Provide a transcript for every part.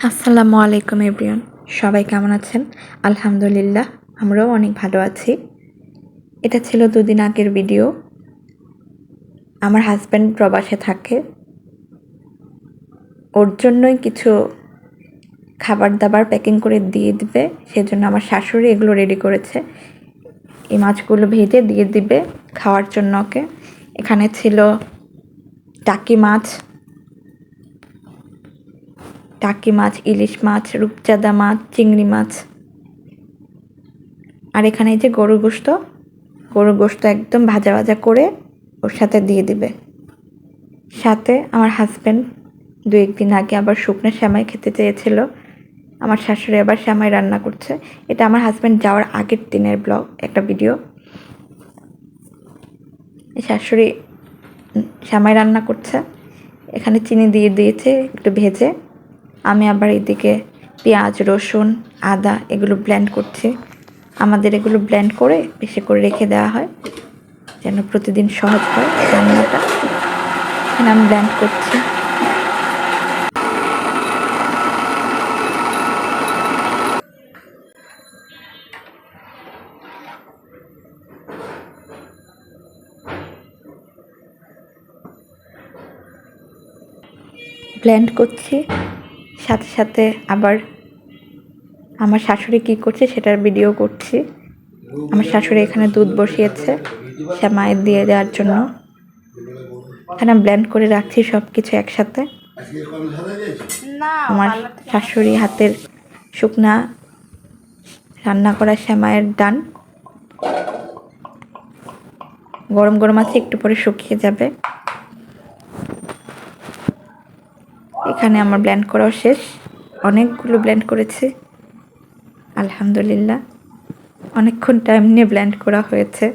আসসালামু আলাইকুম, এভরিওয়ান। সবাই কেমন আছেন? আলহামদুলিল্লাহ, আমরাও অনেক ভালো আছি। এটা ছিল দুদিন আগের ভিডিও। আমার হাজব্যান্ড প্রবাসে থাকে। ওর জন্যই কিছু খাবার দাবার প্যাকিং করে দিয়ে দিবে। সেজন্য আমার শাশুড়ি এগুলো রেডি করেছে। এই মাছগুলো ভেজে দিয়ে দিবে খাওয়ার জন্য ওকে। এখানে ছিল টাকি মাছ। টাকি মাছ, ইলিশ মাছ, রূপচাঁদা মাছ, চিংড়ি মাছ। আর এখানে এই যে গরুর গোস্ত গরুর গোস্ত একদম ভাজা ভাজা করে ওর সাথে দিয়ে দিবে। সাথে আমার হাজব্যান্ড দু একদিন আগে আবার শুকনো শ্যামাই খেতে চেয়েছিল। আমার শাশুড়ি আবার শ্যামাই রান্না করছে। এটা আমার হাজব্যান্ড যাওয়ার আগের দিনের ব্লগ একটা ভিডিও শাশুড়ি শ্যামাই রান্না করছে। এখানে চিনি দিয়ে দিয়েছে, একটু ভেজে। আমি আবার এদিকে পেঁয়াজ, রসুন, আদা এগুলো ব্ল্যান্ড করছি। আমাদের এগুলো ব্ল্যান্ড করে বেশি করে রেখে দেওয়া হয়, যেন প্রতিদিন সহজ হয় রান্নাটা। এখানে আমি ব্লেন্ড করছি। ব্লেন্ড করছি। সাথে সাথে আবার আমার শাশুড়ি কী করছে সেটার ভিডিও করছি। আমার শাশুড়ি এখানে দুধ বসিয়েছে সে মায়ের দিয়ে দেওয়ার জন্য। এখানে ব্লেন্ড করে রাখছি সব কিছু একসাথে আমার শাশুড়ি হাতের শুকনা রান্না করা শ্যামায়ের ডান। গরম গরম আছে একটু পরে শুকিয়ে যাবে। এখানে আমার ব্ল্যান্ড করাও শেষ। অনেকগুলো ব্ল্যান্ড করেছি। আলহামদুলিল্লাহ। অনেকক্ষণ টাইম নিয়ে ব্ল্যান্ড করা হয়েছে।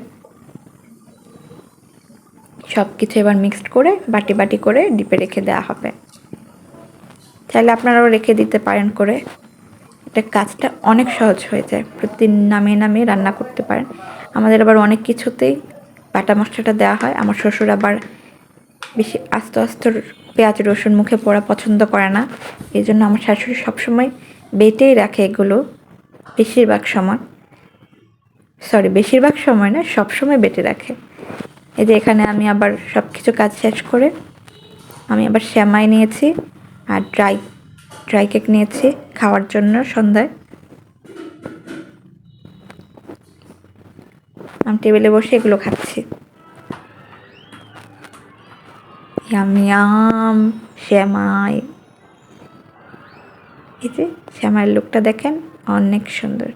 সব কিছু এবার মিক্সড করে বাটি বাটি করে ডিপে রেখে দেওয়া হবে। চাইলে আপনারাও রেখে দিতে পারেন করে। এটা কাজটা অনেক সহজ হয়ে যায়। প্রতিদিন নামিয়ে নামিয়ে রান্না করতে পারেন। আমাদের আবার অনেক কিছুতেই বাটা মশলাটা দেওয়া হয়। আমার শ্বশুর আবার বেশি আস্তে আস্তে পেঁয়াজ, রসুন মুখে পড়া পছন্দ করে না। এই জন্য আমার শাশুড়ি সবসময় বেটেই রাখে এগুলো বেশিরভাগ সময়। সরি বেশিরভাগ সময় না, সবসময় বেটে রাখে। এই যে এখানে আমি আবার সব কিছু কাজ শেষ করে আমি আবার শ্যামাই নিয়েছি আর ড্রাই ড্রাই কেক নিয়েছি খাওয়ার জন্য সন্ধ্যায়। আমি টেবিলে বসে এগুলো খাচ্ছি। ইয়াম ইয়াম শ্যামাই এই যে শ্যামাইয়ের লুকটা দেখেন, অনেক সুন্দর।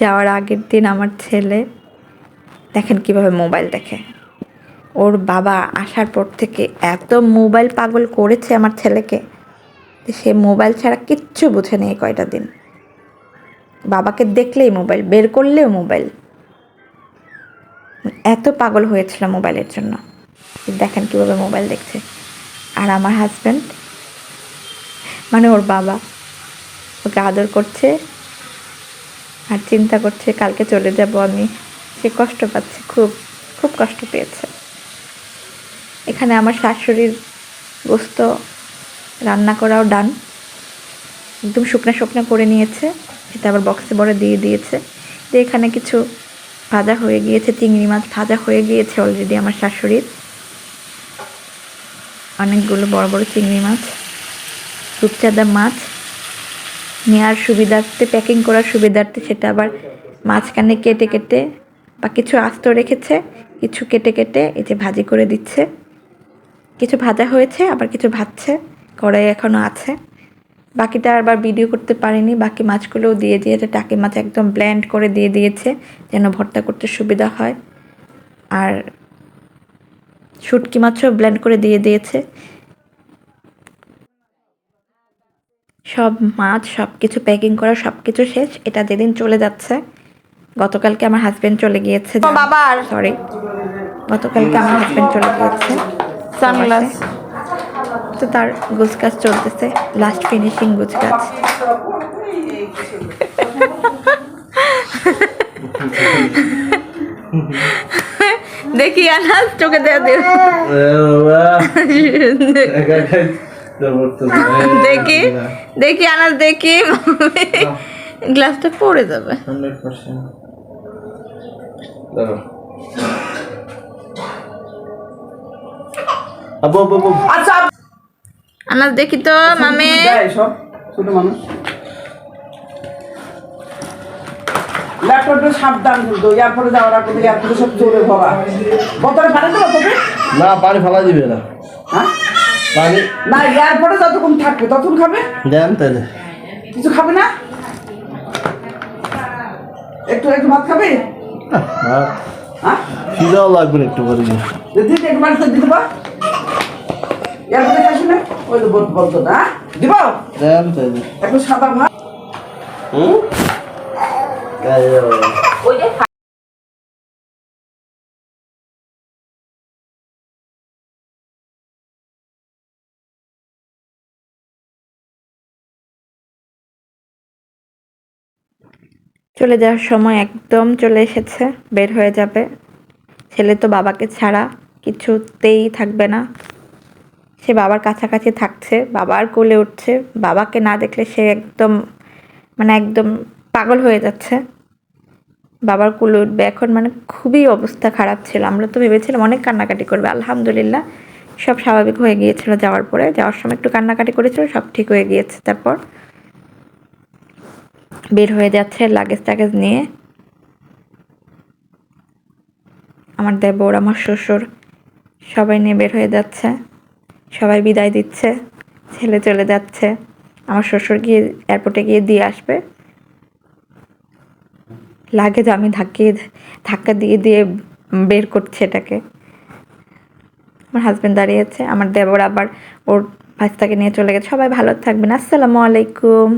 যাওয়ার আগের দিন আমার ছেলে, দেখেন কীভাবে মোবাইল দেখে। ওর বাবা আসার পর থেকে এত মোবাইল পাগল করেছে আমার ছেলেকে সে মোবাইল ছাড়া কিচ্ছু বুঝে নেই কয়টা দিন। বাবাকে দেখলেই মোবাইল বের করলেও মোবাইল এত পাগল হয়েছিল মোবাইলের জন্য। দেখেন কীভাবে মোবাইল দেখছে। আর আমার হাজব্যান্ড মানে ওর বাবা, ওকে আদর করছে আর চিন্তা করছে কালকে চলে যাব আমি। সে কষ্ট পাচ্ছে, খুব খুব কষ্ট পেয়েছে। এখানে আমার শাশুড়ির গোস্ত রান্না করাও ডান একদম শুকনা শুকনো করে নিয়েছে। এটা আবার বক্সে বড় দিয়ে দিয়েছে। তো এখানে কিছু ভাজা হয়ে গিয়েছে, চিংড়ি মাছ ভাজা হয়ে গিয়েছে অলরেডি আমার শাশুড়ির। অনেকগুলো বড় বড় চিংড়ি মাছ, রূপচাঁদা মাছ। নেওয়ার সুবিধার্থে প্যাকিং করার সুবিধার্থে সেটা আবার মাঝখানে কেটে কেটে বা কিছু আস্ত রেখেছে, কিছু কেটে কেটে এই যে ভাজি করে দিচ্ছে। কিছু ভাজা হয়েছে, আবার কিছু ভাজছে, কড়াই এখনও আছে। বাকিটা আবার ভিডিও করতে পারিনি বাকি মাছগুলোও দিয়ে দিয়েছে টাকি মাছ একদম ব্ল্যান্ড করে দিয়ে দিয়েছে যেন ভর্তা করতে সুবিধা হয়। আর শুটকি মাছও ব্ল্যান্ড করে দিয়ে দিয়েছে। সব মাছ সব কিছু প্যাকিং করা সব কিছু শেষ। এটা যেদিন চলে যাচ্ছে গতকালকে আমার হাজবেন্ড চলে গিয়েছে। বাবার! সরি গতকালকে আমার হাজবেন্ড চলে গিয়েছে। সানগ্লাস তো তার গুছ কাজ চলতেছে লাস্ট ফিনিশিং গুছ কাজ দেখি আনাজ তোকে দেয়া দে দেখি দেখি, আনাস, দেখি গ্লাসটা পড়ে যাবে। আচ্ছা আনাস দেখি তো মামে। ছোট মানুষ। ল্যাপটপটা সাবধান কিন্তু এয়ারপোর্টে যাওয়ার আগে এয়ারপোর্টে সব চোরে ভরা। বোতলে পানি দেবো তোকে? না পানি ফালা দিবে না। হ্যাঁ? পানি? না এয়ারপোর্টে যতক্ষণ থাকবে ততক্ষণ খাবে? দেন তাহলে। কিছু খাবে না? একটু একটু ভাত খাবে? হ্যাঁ। খিদাও লাগবে একটু করে। দিদি দিতে এয়ারপোর্টে ওই তো বল- বলতো না? দিব? দেন তাহলে একটু সাদা ভাত হুম? কাজে যাব। চলে যাওয়ার সময় একদম চলে এসেছে বের হয়ে যাবে। ছেলে তো বাবাকে ছাড়া কিছুতেই থাকবে না। সে বাবার কাছাকাছি থাকছে, বাবার কোলে উঠছে, বাবাকে না দেখলে সে একদম মানে একদম পাগল হয়ে যাচ্ছে। বাবার কোলে উঠবে। এখন মানে খুবই অবস্থা খারাপ ছিল। আমরা তো ভেবেছিলাম অনেক কান্নাকাটি করবে। আলহামদুলিল্লাহ, সব স্বাভাবিক হয়ে গিয়েছিল যাওয়ার পরে। যাওয়ার সময় একটু কান্নাকাটি করেছিল, সব ঠিক হয়ে গিয়েছে। তারপর বের হয়ে যাচ্ছে লাগেজ টাগেজ নিয়ে। আমার দেবর, আমার শ্বশুর, সবাই নিয়ে বের হয়ে যাচ্ছে। সবাই বিদায় দিচ্ছে, ছেলে চলে যাচ্ছে, আমার শ্বশুর গিয়ে এয়ারপোর্টে গিয়ে দিয়ে আসবে। লাগে লাগেজ আমি ধাক্কিয়ে ধাক্কা দিয়ে দিয়ে বের করছে এটাকে। আমার হাজব্যান্ড দাঁড়িয়ে আছে আমার দেবর আবার ওর ভাস্তাকে নিয়ে চলে গেছে, সবাই ভালো থাকবেন, আসসালামু আলাইকুম।